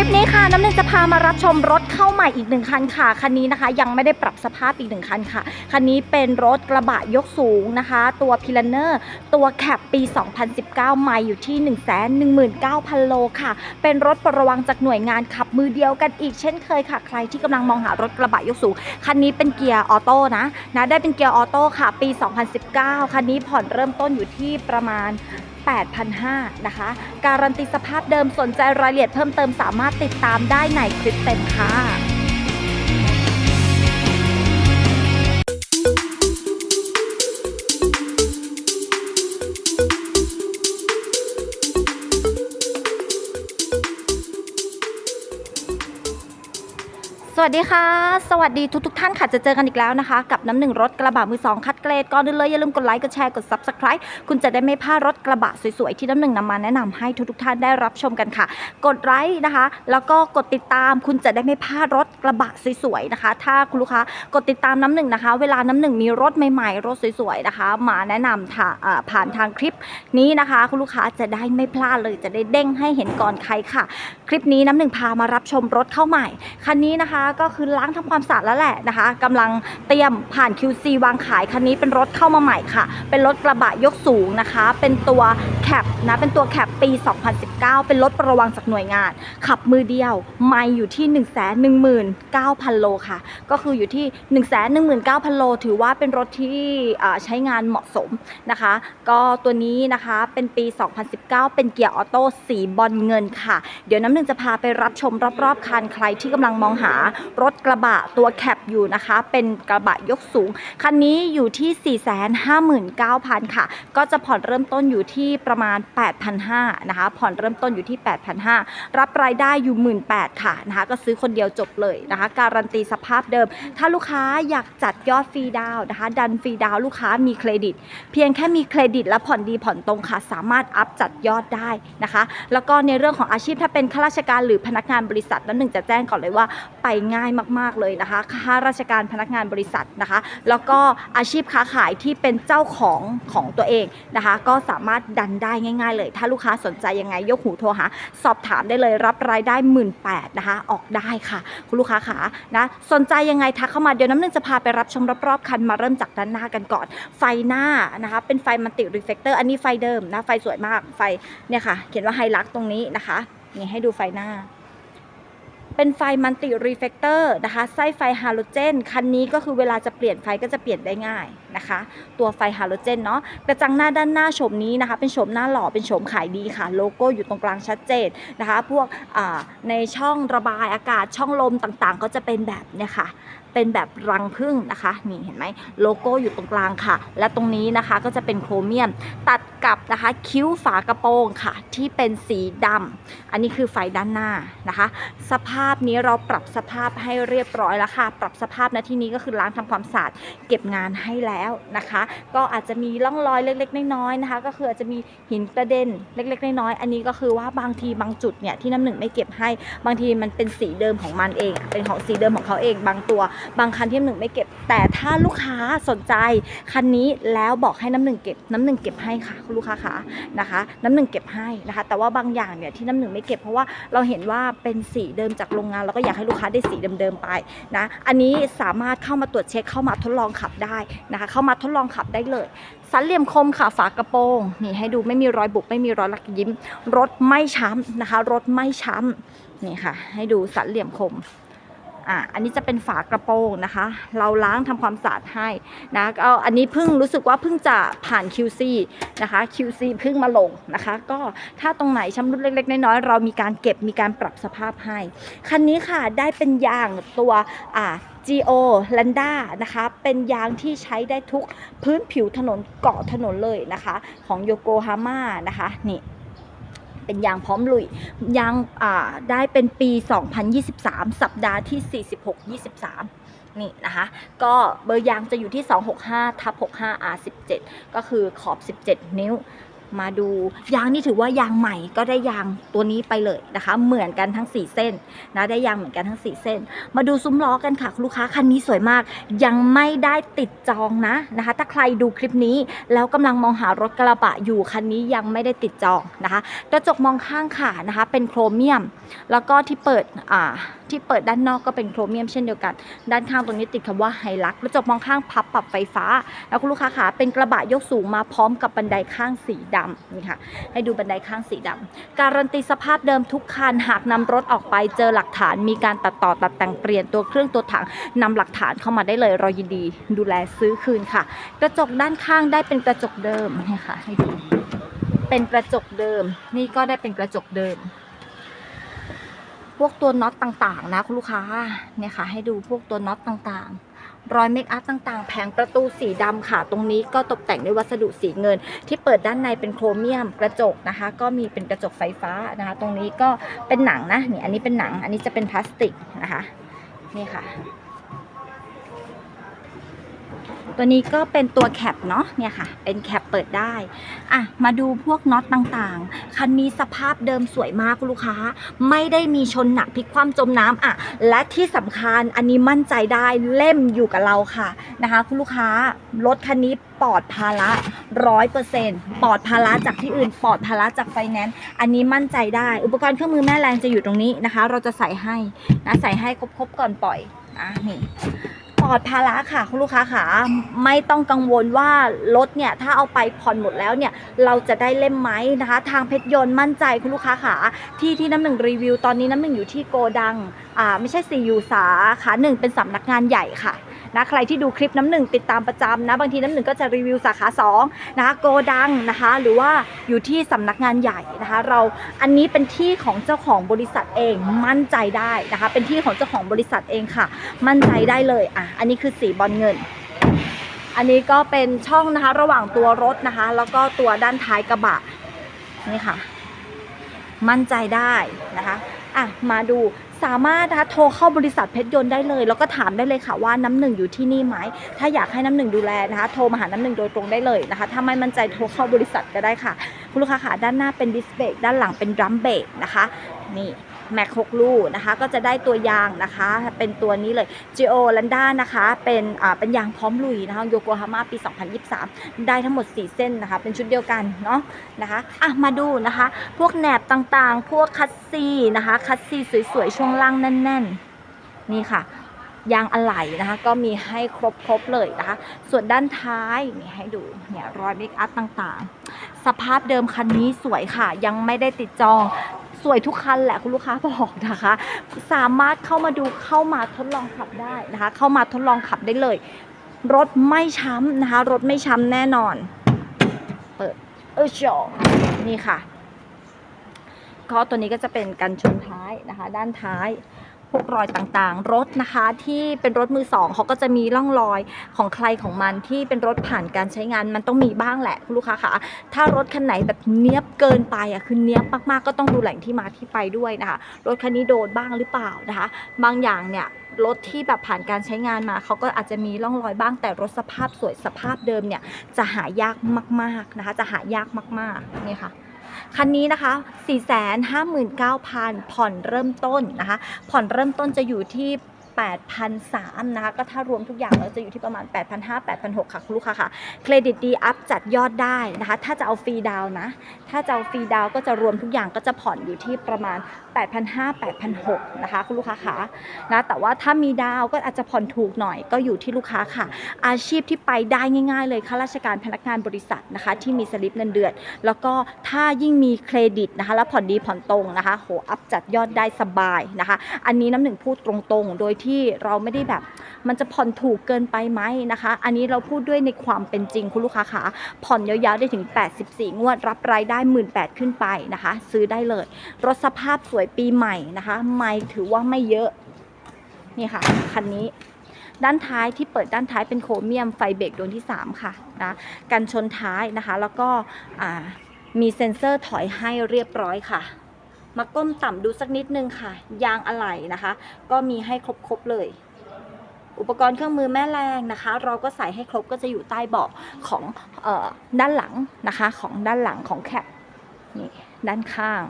ลิปนี้ค่ะน้ำหนึ่งจะพามารับชมรถเข้าใหม่อีกหนึ่งคันค่ะ คันนี้นะคะยังไม่ได้ปรับสภาพอีกหนึ่งคันค่ะ คันนี้เป็นรถกระบะยกสูงนะคะ ตัวพิลเนอร์ตัวแคปปี 2019 ไม่อยู่ที่ 119,000 โลค่ะ เป็นรถประวังจากหน่วยงานขับมือเดียวกันอีกเช่นเคยค่ะ ใครที่กำลังมองหารถกระบะยกสูง คันนี้เป็นเกียร์ออโต้นะนะได้เป็นเกียร์ออโต้ค่ะ ปี 2019 คันนี้ผ่อนเริ่มต้นอยู่ที่ประมาณ 8,500นะคะ การันตีสภาพเดิมสนใจรายละเอียดเพิ่มเติมสามารถติดตามได้ในคลิปเต็มค่ะ วัสดีค่ะ สวัสดีทุกทท่านค่ะ จะเจอกันอีกแล้วนะคะ กับน้ำหนึ่งรถกระบะมือสองคัดเกรดก่อนอื่นเลยอย่าลืมกดไลค์ กดแชร์ กด subscribe คุณจะได้ไม่พลาดรถกระบะสวยๆ ที่น้ำหนึ่งนำมาแนะนำให้ทุกทท่านได้รับชมกันค่ะ กดไลค์นะคะ แล้วก็กดติดตามคุณจะได้ไม่พลาดรถกระบะสวยๆนะคะ ถ้าคุณลูกค้ากดติดตามน้ำหนึ่งนะคะ เวลาน้ำหนึ่งมีรถใหม่ๆ รถสวยๆนะคะ มาแนะนำาผ่านทางคลิปนี้นะคะ คุณลูกค้าจะได้ไม่พลาดเลยจะได้เด้งให้เห็นก่อนใครค่ะ คลิปนี้น้ำหนึ่งพามารับชมรถเข้าใหม่คันนี้นะคะก็คือล้างทำความสะอาดแล้วแหละนะคะกำลังเตรียมผ่าน QC วางขายคันนี้เป็นรถเข้ามาใหม่ค่ะ เป็นรถกระบะยกสูงนะคะ เป็นตัวแคปนะเป็นตัวแคปปี 2019 เป็นรถประวังจากหน่วยงาน ขับมือเดียว ไม่อยู่ที่ 1 1 9 0 0 0 โลค่ะ ก็คืออยู่ที่ 1 1 9 0 0 0 โล ถือว่าเป็นรถที่ใช้งานเหมาะสมนะคะ ก็ตัวนี้นะคะเป็นปี 2019 เป็นเกียร์ออโต้สีบอลเงินค่ะ เดี๋ยวน้ำหนึ่งจะพาไปรับชมรอบๆคันใครที่กำลังมองหารถกระบะตัวแคปอยู่นะคะ เป็นกระบะยกสูง คันนี้อยู่ที่ 459,000 ค่ะ ก็จะผ่อนเริ่มต้นอยู่ที่ประมาณ 8,500นะคะ ผ่อนเริ่มต้นอยู่ที่ 8,500 รับรายได้อยู่ 18,000ค่ะนะคะ ก็ซื้อคนเดียวจบเลยนะคะ การันตีสภาพเดิม ถ้าลูกค้าอยากจัดยอดฟรีดาวนะคะ ดันฟรีดาวลูกค้ามีเครดิต เพียงแค่มีเครดิตและผ่อนดีผ่อนตรงค่ะ สามารถอัพจัดยอดได้นะคะ แล้วก็ในเรื่องของอาชีพถ้าเป็นข้าราชการหรือพนักงานบริษัทนั้นหนึ่งจะแจ้งก่อนเลยว่าไปง่าย่ายมาก ๆ เลยนะคะข้าราชการพนักงานบริษัทนะคะ แล้วก็อาชีพค้าขายที่เป็นเจ้าของของตัวเองนะคะ ก็สามารถดันได้ง่าย ๆ เลย ถ้าลูกค้าสนใจยังไงยกหูโทรหา สอบถามได้เลยรับรายได้ 1 8ื่นนะคะ ออกได้ค่ะ คุณลูกค้าขานะสนใจยังไงทักเข้ามาเดี๋ยวน้ำหนึ่งจะพาไปรับชมรอบๆคันมาเริ่มจากด้านหน้ากันก่อน ไฟหน้านะคะเป็นไฟมันติรีเฟกเตอร์อันนี้ไฟเดิมนะไฟสวยมากไฟเนี่ยค่ะ เขียนว่าไฮลักตรงนี้นะคะนี่ให้ดูไฟหน้า เป็นไฟมันติรีเฟกเตอร์นะคะไส้ไฟฮาโลเจน คันนี้ก็คือเวลาจะเปลี่ยนไฟก็จะเปลี่ยนได้ง่ายนะคะ ตัวไฟฮาโลเจนเนาะกระจังหน้าด้านหน้าโฉมนี้นะคะ เป็นโฉมหน้าหล่อเป็นโฉมขายดีค่ะ โลโก้อยู่ตรงกลางชัดเจนนะคะ พวกในช่องระบายอากาศช่องลมต่างๆ ก็จะเป็นแบบเนี่ยค่ะเป็นแบบรังพึ่งนะคะนี่เห็นไหมโลโก้อยู่ตรงกลางค่ะ และตรงนี้นะคะก็จะเป็นโครเมียม ตัดกับนะคะคิ้วฝากระโปรงค่ะ ที่เป็นสีดำอันนี้คือไฟด้านหน้านะคะ สภาพนี้เราปรับสภาพให้เรียบร้อยแล้วค่ะ ปรับสภาพณที่นี้ก็คือล้างทำความสะอาดเก็บงานให้แล้วนะคะ ก็อาจจะมีร่องรอยเล็กๆน้อยๆนะคะ ก็คืออาจจะมีหินกระเด็นเล็กๆน้อยๆอันนี้ก็คือว่าบางทีบางจุดเนี่ยที่น้ำหนึ่งไม่เก็บให้บางทีมันเป็นสีเดิมของมันเอง เป็นของสีเดิมของเขาเอง บางตัว บางคันที่น้ำหนึ่งไม่เก็บ แต่ถ้าลูกค้าสนใจคันนี้แล้วบอกให้น้ำหนึ่งเก็บน้ำหนึ่งเก็บให้ค่ะคุณลูกค้าคะนะคะ น้ำหนึ่งเก็บให้นะคะ แต่ว่าบางอย่างเนี่ยที่น้ำหนึ่งไม่เก็บเพราะว่าเราเห็นว่าเป็นสีเดิมจากโรงงานเราก็อยากให้ลูกค้าได้สีเดิมๆไปนะอันนี้สามารถเข้ามาตรวจเช็คเข้ามาทดลองขับได้นะคะเข้ามาทดลองขับได้เลย สันเหลี่ยมคมค่ะฝากระโปรงนี่ให้ดูไม่มีรอยบุบไม่มีรอยลักยิ้ม รถไม่ช้ำนะคะ รถไม่ช้ำนี่ค่ะ ให้ดูสันเหลี่ยมคมอะอันนี้จะเป็นฝากระโปรงนะคะ เราล้างทำความสะอาดให้นะก็อันนี้เพิ่งรู้สึกว่าเพิ่งจะผ่าน QC นะคะ QC เพิ่งมาลงนะคะ ก็ถ้าตรงไหนชำรุดเล็กๆน้อยๆเรามีการเก็บมีการปรับสภาพให้ คันนี้ค่ะได้เป็นยางตัวอ่า GO l a n d a นะคะ เป็นยางที่ใช้ได้ทุกพื้นผิวถนนเกาะถนนเลยนะคะ ของโยโกฮาม่านะคะนี่เป็นยางพร้อมลุยยางาได้เป็นปี 2023 สัปดาห์ที่ 46 23 นี่นะคะ ก็เบอร์ยางจะอยู่ที่ 265ทับ65 R17 ก็คือขอบ 17 นิ้ว มาดูยางนี่ถือว่ายางใหม่ก็ได้ยางตัวนี้ไปเลยนะคะ เหมือนกันทั้ง 4 เส้นนะได้ยางเหมือนกันทั้ง 4 เส้น มาดูซุ้มล้อกันค่ะคุณลูกค้าคันนี้สวยมาก ยังไม่ได้ติดจองนะนะคะ ถ้าใครดูคลิปนี้ แล้วกำลังมองหารถกระบะอยู่คันนี้ยังไม่ได้ติดจองนะคะกระจกมองข้างค่ะนะคะ เป็นโครเมียม แล้วก็ที่เปิดอ่าที่เปิดด้านนอกก็เป็นโครเมียมเช่นเดียวกัน ด้านข้างตรงนี้ติดคำว่าไฮลักกระจกมองข้างพับปรับไฟฟ้า แล้วคุณลูกค้าขาเป็นกระบะยกสูงมาพร้อมกับบันไดข้างสีดำนี่ค่ะให้ดูบันไดข้างสีดำการันตีสภาพเดิมทุกคันหากนำรถออกไปเจอหลักฐาน มีการตัดต่อตัดแต่งเปลี่ยนตัวเครื่องตัวถังนำหลักฐานเข้ามาได้เลยเรายินดี ดูแลซื้อคืนค่ะ กระจกด้านข้างได้เป็นกระจกเดิมนี่ค่ะให้ดูเป็นกระจกเดิม นี่ก็ได้เป็นกระจกเดิม พวกตัวน็อตต่างๆ นะคุณลูกค้าเนี่ยค่ะ ให้ดูพวกตัวน็อตต่างๆ รอยเมคอัพต่างๆ แผงประตูสีดำค่ะ ตรงนี้ก็ตกแต่งด้วยวัสดุสีเงิน ที่เปิดด้านในเป็นโครเมียมกระจกนะคะ ก็มีเป็นกระจกไฟฟ้านะคะ ตรงนี้ก็เป็นหนังนะนี่อันนี้เป็นหนัง อันนี้จะเป็นพลาสติกนะคะ นี่ค่ะ ตัวนี้ก็เป็นตัวแคปเนาะเนี่ยค่ะ เป็นแคปเปิดได้อะมาดูพวกน็อตต่างๆ คันนี้สภาพเดิมสวยมากคุณลูกค้า ไม่ได้มีชนหนักพลิกคว่ำจมน้ำอะ และที่สำคัญอันนี้มั่นใจได้เล่มอยู่กับเราค่ะนะคะ คุณลูกค้ารถคันนี้ปลอดภาระร้อยเปอร์เซ็นต์ปลอดภาระจากที่อื่น ปลอดภาระจากไฟแนนซ์อันนี้มั่นใจได้ อุปกรณ์เครื่องมือแม่แรงจะอยู่ตรงนี้นะคะ เราจะใส่ให้นะใส่ให้ครบๆก่อนปล่อยอะนี่ ปลอดภาระค่ะคุณลูกค้าค่ะไม่ต้องกังวลว่ารถเนี่ยถ้าเอาไปผ่อนหมดแล้วเนี่ยเราจะได้เล่มไหมนะคะ ทางเพชรยนต์มั่นใจคุณลูกค้าค่ะที่ที่น้ำหนึ่งรีวิว ตอนนี้น้ำหนึ่งอยู่ที่โกดังอ่าไม่ใช่ซีอูสาขาหนึ่งเป็นสำนักงานใหญ่ค่ะ นะใครที่ดูคลิปน้ำหนึ่งติดตามประจำนะบางทีน้ำหนึ่งก็จะรีวิวสาขาสองนะคะโกดังนะคะหรือว่าอยู่ที่สำนักงานใหญ่นะคะเราอันนี้เป็นที่ของเจ้าของบริษัทเองมั่นใจได้นะคะเป็นที่ของเจ้าของบริษัทเองค่ะ มั่นใจได้เลยอะอันนี้คือสีบอลเงินอันนี้ก็เป็นช่องนะคะระหว่างตัวรถนะคะ แล้วก็ตัวด้านท้ายกระบะนี่ค่ะ มั่นใจได้นะคะอะมาดู สามารถนะคะโทรเข้าบริษัทเพชรยนต์ได้เลย แล้วก็ถามได้เลยค่ะว่าน้ำหนึ่งอยู่ที่นี่ไหมถ้าอยากให้น้ำหนึ่งดูแลนะคะโทรมาหาน้ำหนึ่งโดยตรงได้เลยนะคะถ้าไม่มั่นใจโทรเข้าบริษัทก็ได้ค่ะคุณลูกค้าค่ะด้านหน้าเป็นดิสเบรกด้านหลังเป็นดรัมเบรกนะคะนี่ แม็กหกลูกนะคะ ก็จะได้ตัวยางนะคะ เป็นตัวนี้เลย g o l a n d a นะคะ เป็นอ่าเป็นยางพร้อมลุยนะคะโยโกฮาม่าปี 2023 ได้ทั้งหมด 4 เส้นนะคะ เป็นชุดเดียวกันเนาะนะคะอะมาดูนะคะ พวกแหนบต่างๆ พวกคัสซีนะคะ คัสซีสวยๆ ช่วงล่างแน่น ๆ นี่ค่ะยางอะไหล่นะคะ ก็มีให้ครบๆเลยนะคะ ส่วนด้านท้ายนี่ให้ดูเนี่ยรอยเมคอัพต่างๆ สภาพเดิมคันนี้สวยค่ะ ยังไม่ได้ติดจอง สวยทุกคันแหละคุณลูกค้าบอกนะคะ สามารถเข้ามาดูเข้ามาทดลองขับได้นะคะ เข้ามาทดลองขับได้เลย รถไม่ช้ำนะคะ รถไม่ช้ำแน่นอน เปิดเออจอนี่ค่ะก็ตัวนี้ก็จะเป็นกันชนท้ายนะคะ ด้านท้าย พวกรอยต่างๆ รถนะคะที่เป็นรถมือสองเขาก็จะมีร่องรอยของใครของมันที่เป็นรถผ่านการใช้งานมันต้องมีบ้างแหละคุณลูกค้าค่ะถ้ารถคันไหนแบบเนี้ยบเกินไปอะคือเนี้ยบมากๆก็ต้องดูแหล่งที่มาที่ไปด้วยนะคะรถคันนี้โดนบ้างหรือเปล่านะคะ บางอย่างเนี่ยรถที่แบบผ่านการใช้งานมาเขาก็อาจจะมีร่องรอยบ้างแต่รถสภาพสวยสภาพเดิมเนี่ยจะหายากมากๆนะคะ จะหายากมากๆนี่ค่ะ คันนี้นะคะ 459,000 ผ่อนเริ่มต้นนะคะ ผ่อนเริ่มต้นจะอยู่ที่ 8,300นะคะก็ถ้ารวมทุกอย่างแล้วจะอยู่ที่ประมาณ 8,500 8,600ค่ะคุณลูกค้าค่ะ เครดิตดีอัพจัดยอดได้นะคะ ถ้าจะเอาฟรีดาวนะ ถ้าจะเอาฟรีดาวก็จะรวมทุกอย่างก็จะผ่อนอยู่ที่ประมาณ 8,500 8,600นะคะคุณลูกค้าค่ะนะแต่ว่าถ้ามีดาวก็อาจจะผ่อนถูกหน่อยก็อยู่ที่ลูกค้าค่ะ อาชีพที่ไปได้ง่าย ๆ เลยข้าราชการพนักงานบริษัทนะคะที่มีสลิปเงินเดือน แล้วก็ถ้ายิ่งมีเครดิตนะคะแล้วผ่อนดีผ่อนตรงนะคะโหอัพจัดยอดได้สบายนะคะ อันนี้น้ำหนึ่งพูดตรงๆ โดยที่เราไม่ได้แบบ มันจะผ่อนถูกเกินไปไหมนะคะ อันนี้เราพูดด้วยในความเป็นจริงคุณลูกค้าคะผ่อนยาวๆได้ถึง 84 งวดรับรายได้ 18,000ขึ้นไปนะคะ ซื้อได้เลย รถสภาพสวยปีใหม่นะคะ ไม่ถือว่าไม่เยอะนี่ค่ะคันนี้ด้านท้ายที่เปิดด้านท้ายเป็นโครเมียมไฟเบรกดวงที่ 3 ค่ะนะกันชนท้ายนะคะ แล้วก็มีเซ็นเซอร์ถอยให้เรียบร้อยค่ะ มาก้มต่ำดูสักนิดนึงค่ะ ยางอะไหล่นะคะ ก็มีให้ครบๆเลยอุปกรณ์เครื่องมือแม่แรงนะคะ เราก็ใส่ให้ครบก็จะอยู่ใต้เบาะของออด้านหลังนะคะ ของด้านหลังของแคปนี่ ด้านข้าง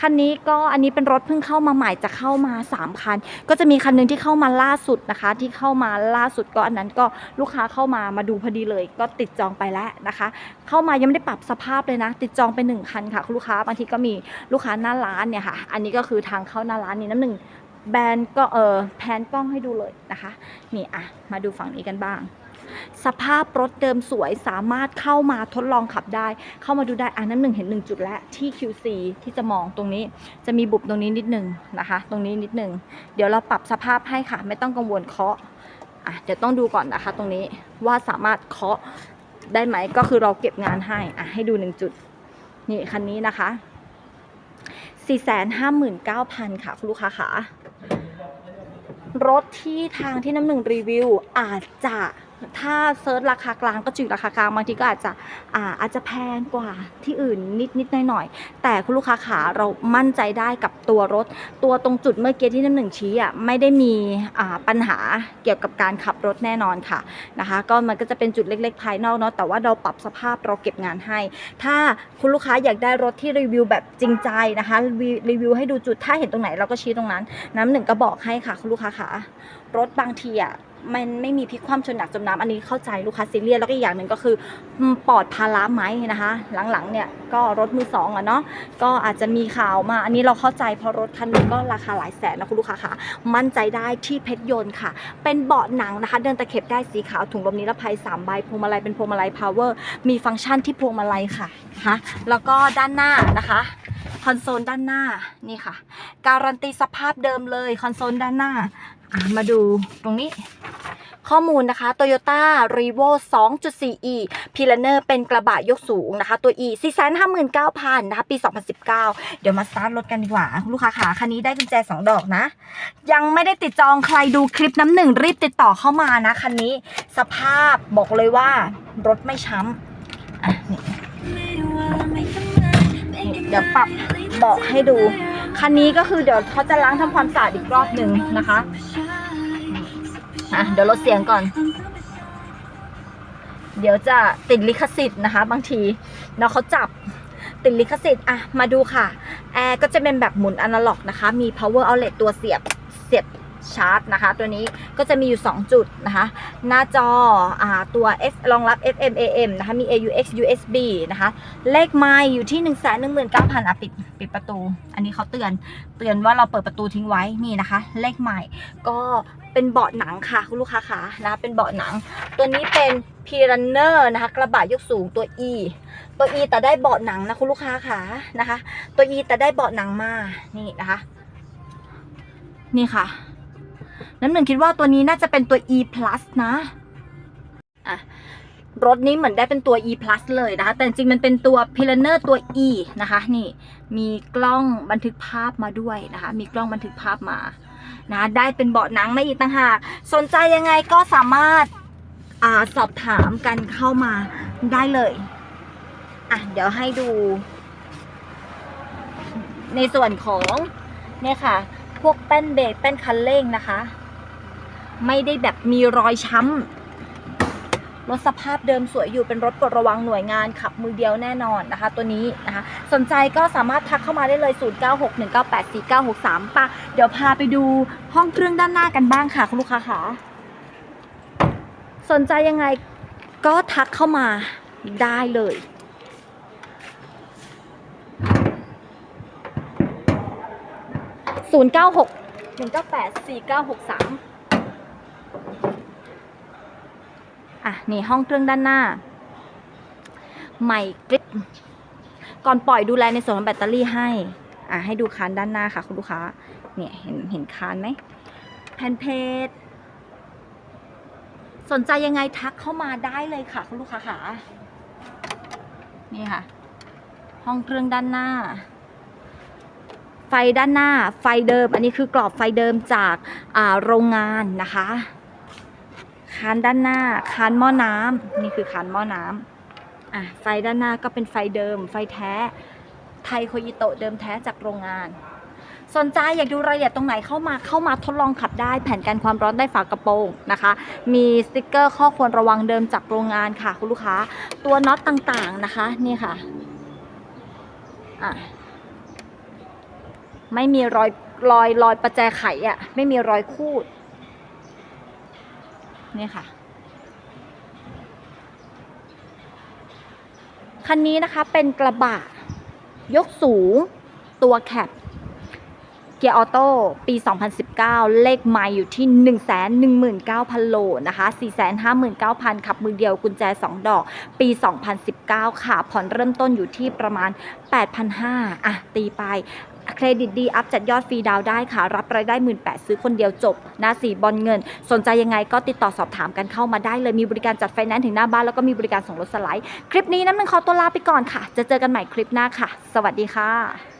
คันนี้ก็อันนี้เป็นรถเพิ่งเข้ามาใหม่จะเข้ามา 3 คัน ก็จะมีคันหนึงที่เข้ามาล่าสุดนะคะ ที่เข้ามาล่าสุดก็อันนั้นก็ลูกค้าเข้ามามาดูพอดีเลย ก็ติดจองไปแล้วนะคะ เข้ามายังไม่ได้ปรับสภาพเลยนะ ติดจองไปหนึ่งคันค่ะคุณลูกค้าบางทีก็มีลูกค้าหน้าร้านเนี่ยค่ะ อันนี้ก็คือทางเข้าหน้าร้านนี่น้ำหนึ่งแบรนด์ก็เออแพนกล้องให้ดูเลยนะคะ นี่อะมาดูฝั่งนี้กันบ้าง สภาพรถเดิมสวยสามารถเข้ามาทดลองขับได้ เข้ามาดูได้อะน้ำหนึ่งเห็นหนึ่งจุดแล้วที่ QC ที่จะมองตรงนี้จะมีบุบตรงนี้นิดนึงนะคะ ตรงนี้นิดนึงเดี๋ยวเราปรับสภาพให้ค่ะ ไม่ต้องกังวลเคาะอะเดี๋ยวต้องดูก่อนนะคะ ตรงนี้ว่าสามารถเคาะได้ไหมก็คือเราเก็บงานให้อะให้ดูหนึ่งจุดนี่คันนี้นะคะ459,000 ค่ะคุณลูกค้าค่ะรถที่ทางที่น้ำหนึ่งรีวิวอาจจะ ถ้าเซิร์ชราคากลางก็จืดราคากลางบางทีก็อาจจะอาอาจจะแพงกว่าที่อื่นนิดนิดหน่อยหน่อยแต่คุณลูกค้าขาเรามั่นใจได้กับตัวรถ ตัวตรงจุดเมื่อกี้ที่น้ำหนึ่งชี้อะไม่ได้มีปัญหาเกี่ยวกับการขับรถแน่นอนค่ะนะคะก็มันก็จะเป็นจุดเล็ก ๆ ภายนอกเนาะแต่ว่าเราปรับสภาพเราเก็บงานให้ ถ้าคุณลูกค้าอยากได้รถที่รีวิวแบบจริงใจนะคะรีวิวให้ดูจุดถ้าเห็นตรงไหนเราก็ชี้ตรงนั้น น้ำหนึ่งก็บอกให้ค่ะคุณลูกค้าค่ะ รถบางทีอะมันไม่มีพลิกคว่ำชนหนักจมน้ำอันนี้เข้าใจลูกค้าซีเรียสแล้วก็อีกอย่างหนึ่งก็คือปอดภาระไหมนะคะ หลังๆเนี่ยก็รถมือสองอะเนาะก็อาจจะมีข่าวมา อันนี้เราเข้าใจเพราะรถคันนี้ก็ราคาหลายแสนนะคุณลูกค้าค่ะ มั่นใจได้ที่เพชรยนต์ค่ะ เป็นเบาะหนังนะคะ เดินตะเข็บได้สีขาวถุงลมนิรภัย3ใบพวงมาลัยเป็นพวงมาลัยพาวเวอร์มีฟังก์ชันที่พวงมาลัยค่ะนะคะแล้วก็ด้านหน้านะคะคอนโซลด้านหน้านี่ค่ะ การันตีสภาพเดิมเลยคอนโซลด้านหน้า มาดูตรงนี้ข้อมูลนะคะ Toyota r e v o 2.4e p i l a n e r เป็นกระบะยกสูงนะคะ ตัว e 459,000นะคะปี 2019 เดี๋ยวมาสตาร์ทรถกันดีกว่า ลูกค้าขาคันนี้ได้กุญแจ 2 ดอกนะ ยังไม่ได้ติดจองใครดูคลิปน้ำหนึ่งรีบติดต่อเข้ามานะ คันนี้สภาพบอกเลยว่ารถไม่ช้ำอะนี่นี่เดี๋ยวปรับเบาะให้ดู คันนี้ก็คือเดี๋ยวเขาจะล้างทำความสะอาดอีกรอบหนึ่งนะคะอะเดี๋ยวลดเสียงก่อน เดี๋ยวจะติดลิขสิทธิ์นะคะ บางทีเนาะเขาจับติดลิขสิทธิ์อะมาดูค่ะแอร์ก็จะเป็นแบบหมุนอนาล็อกนะคะ มี power outlet ตัวเสียบเสียบ ชาร์จนะคะ ตัวนี้ก็จะมีอยู่ 2 จุดนะคะ หน้าจออตัว F รองรับ FM AM นะคะ มี AUX USB นะคะ เลขไมล์อยู่ที่ 1 1 9 0 0 0อะปิดปิดประตู อันนี้เขาเตือนเตือนว่าเราเปิดประตูทิ้งไว้นี่นะคะ เลขไมล์ก็เป็นเบาะหนังค่ะคุณลูกค้าค่ะนะคะเป็นเบาะหนัง ตัวนี้เป็น p i r a n n e r นะคะ กระบะยกสูงตัว E ตัว E แต่ได้เบาะหนังนะคุณลูกค้าค่ะนะคะ ตัว E แต่ได้เบาะหนังมานี่นะคะ นี่ค่ะ น้ำหนึ่งคิดว่าตัวนี้น่าจะเป็นตัว E plus นะอะรถนี้เหมือนได้เป็นตัว E plus เลยนะคะ แต่จริงมันเป็นตัว p i l a n e r ตัว E นะคะ นี่ มีกล้องบันทึกภาพมาด้วยนะคะ มีกล้องบันทึกภาพมา นะ ได้เป็นเบาะหนังมาอีกต่างหาก สนใจยังไงก็สามารถอสอบถามกันเข้ามาได้เลย อะ เดี๋ยวให้ดู ในส่วนของ เนี่ยค่ะ พวกแป้นเบรกแป้นคันเร่งนะคะ ไม่ได้แบบมีรอยช้ำรถสภาพเดิมสวยอยู่เป็นรถปลดระวังหน่วยงานขับมือเดียวแน่นอนนะคะ ตัวนี้นะคะ สนใจก็สามารถทักเข้ามาได้เลย 0961984963ป่ะเดี๋ยวพาไปดูห้องเครื่องด้านหน้ากันบ้างค่ะคุณลูกค้าค่ะสนใจยังไงก็ทักเข้ามาได้เลย0 9 6 1 9 8 4 9 6 3 อะนี่ห้องเครื่องด้านหน้า ใหม่กริบก่อนปล่อยดูแลในส่วนของแบตเตอรี่ให้ อะให้ดูคานด้านหน้าค่ะคุณลูกค้า เนี่ยเห็นเห็นคานไหมแผ่นเพจสนใจยังไงทักเข้ามาได้เลยค่ะคุณลูกค้าค่ะ นี่ค่ะ ห้องเครื่องด้านหน้า ไฟด้านหน้า ไฟเดิม อันนี้คือกรอบไฟเดิมจากโรงงานนะคะ คานด้านหน้า คานหม้อน้ำนี่คือคานหม้อน้ำอะไฟด้านหน้าก็เป็นไฟเดิม ไฟแท้ ไทยโคยิโตะเดิมแท้จากโรงงาน สนใจอยากดูรายละเอียดตรงไหนเข้ามาเข้ามาทดลองขับได้ แผ่นกันความร้อนได้ฝากระโปรงนะคะ มีสติกเกอร์ข้อควรระวังเดิมจากโรงงานค่ะคุณลูกค้า ตัวน็อตต่างๆนะคะนี่ค่ะอะไม่มีรอยรอยรอยประแจไขอะ่ะไม่มีรอยคูด นี่ค่ะ คันนี้นะคะเป็นกระบะ ยกสูงตัวแคปเกียร์ออโต้ปี 2019 เลขไมล์อยู่ที่ 119,000 โลนะคะ 459,000 ขับมือเดียวกุญแจ 2 ดอก ปี 2019 ค่ะ ผ่อนเริ่มต้นอยู่ที่ประมาณ 8,500อะ ตีไป เครดิตดีอัพจัดยอดฟรีดาวได้ค่ะ รับรายได้ 1 8ื่นซื้อคนเดียวจบนาสีบอลเงิน สนใจยังไงก็ติดต่อสอบถามกันเข้ามาได้เลยมีบริการจัดไฟแนนซ์ถึงหน้าบ้านแล้วก็มีบริการส่งรถสไลด์ คลิปนี้น้ำหนึ่งขอตัวลาไปก่อนค่ะ จะเจอกันใหม่คลิปหน้าค่ะ สวัสดีค่ะ